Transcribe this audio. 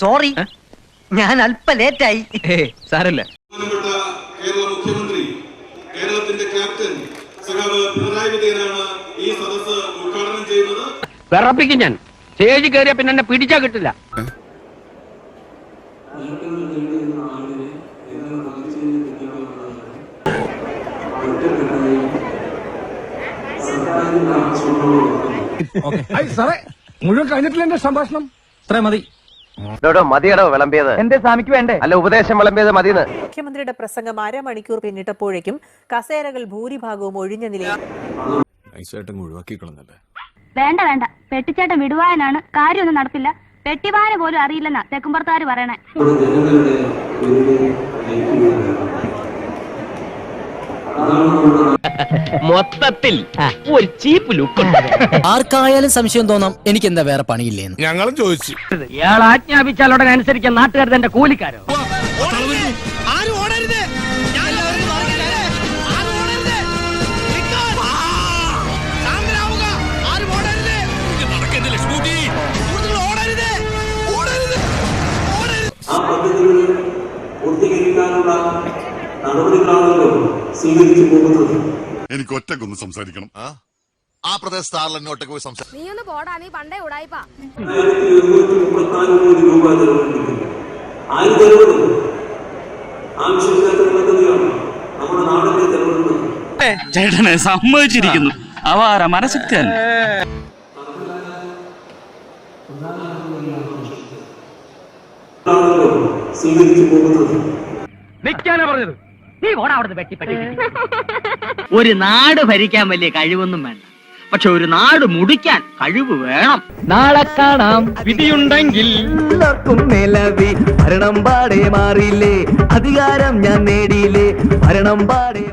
Sorry ഞാൻ അല്പ ലേറ്റായി. സാരല്ല. കേരള മുഖ്യമന്ത്രി കേരളത്തിന്റെ ക്യാപ്റ്റൻ സഖാവ് പിണറായി വിജയനാണ് ഈ ഉദ്ഘാടനം ചെയ്യുന്നത്. വിറപ്പിക്കും ഞാൻ. സ്റ്റേജ് കയറിയ പിന്നെ എന്നെ പിടിച്ചാ കിട്ടില്ല. സാറേ മുഴുവൻ കഴിഞ്ഞിട്ടില്ല എന്റെ സംഭാഷണം? ഇത്രയും മതി. മതിയടോ വിളമ്പിയത്. എന്റെ സ്വാമിക്ക് വേണ്ടേ? അല്ല ഉപദേശം വിളമ്പിയത് മതിയെന്ന്. മുഖ്യമന്ത്രിയുടെ പ്രസംഗം അരമണിക്കൂർ പിന്നിട്ടപ്പോഴേക്കും കസേരകൾ ഭൂരിഭാഗവും ഒഴിഞ്ഞ നിലയിൽ വേണ്ട വേണ്ട. പെട്ടിച്ചേട്ടൻ വിടുവാനാണ്. കാര്യമൊന്നും നടപ്പില്ല പെട്ടിവാന പോലും അറിയില്ലെന്നാ തെക്കുംപുറത്താര് പറയണേ. മൊത്തത്തിൽ ഒരു ചീപ്പ് ലുക്ക് ആർക്കായാലും സംശയം തോന്നാം എനിക്ക് എന്താ വേറെ പണിയില്ലേന്ന്. ഞങ്ങളും ചോദിച്ചു. ഇയാൾ ആജ്ഞാപിച്ചാലോടെ അനുസരിക്കാൻ നാട്ടുകാർ തന്റെ കൂലിക്കാരോ? പൂർത്തീകരിക്കാനുള്ള നടപടികളാണല്ലോ സ്വീകരിച്ചു പോകുന്നത്. എനിക്ക് ഒറ്റക്കൊന്ന് സംസാരിക്കണം. ആ. പ്രദേശത്ത് ആരെല്ലാം ഒറ്റയ്ക്ക് പോയി സംസാരിക്കും? നീ ഒന്ന് പോടാ നീ പണ്ടേ ഉടായിപ്പാ. ആയിരത്തി എഴുന്നൂറ്റി മുപ്പത്തിനാല് കോടി രൂപ ചെലവഴിക്കുന്നു ആര് ചെലവിടും ആവശ്യമില്ലാത്ത പദ്ധതിയാണ് നമ്മുടെ നാടിന്റെ ചെലവിടുന്നത് ചേട്ടനെ സമ്മതിച്ചിരിക്കുന്നു. അവാര ആണല്ലോ സ്വീകരിച്ചു പോകുന്നത് നിൽക്കാനാ പറഞ്ഞത്. നീ ഓടാ അവിടുന്ന് വെട്ടിപ്പെട്ടി. ഒരു നാട് ഭരിക്കാൻ വലിയ കഴിവൊന്നും വേണ്ട. പക്ഷെ ഒരു നാട് മുടിക്കാൻ കഴിവ് വേണം. നാളെ കാണാം. വിധിയുണ്ടെങ്കിൽ എല്ലാവർക്കും നിലവി ഭരണം പാടെ മാറിയില്ലേ? അധികാരം ഞാൻ നേടിയില്ലേ? ഭരണം പാടെ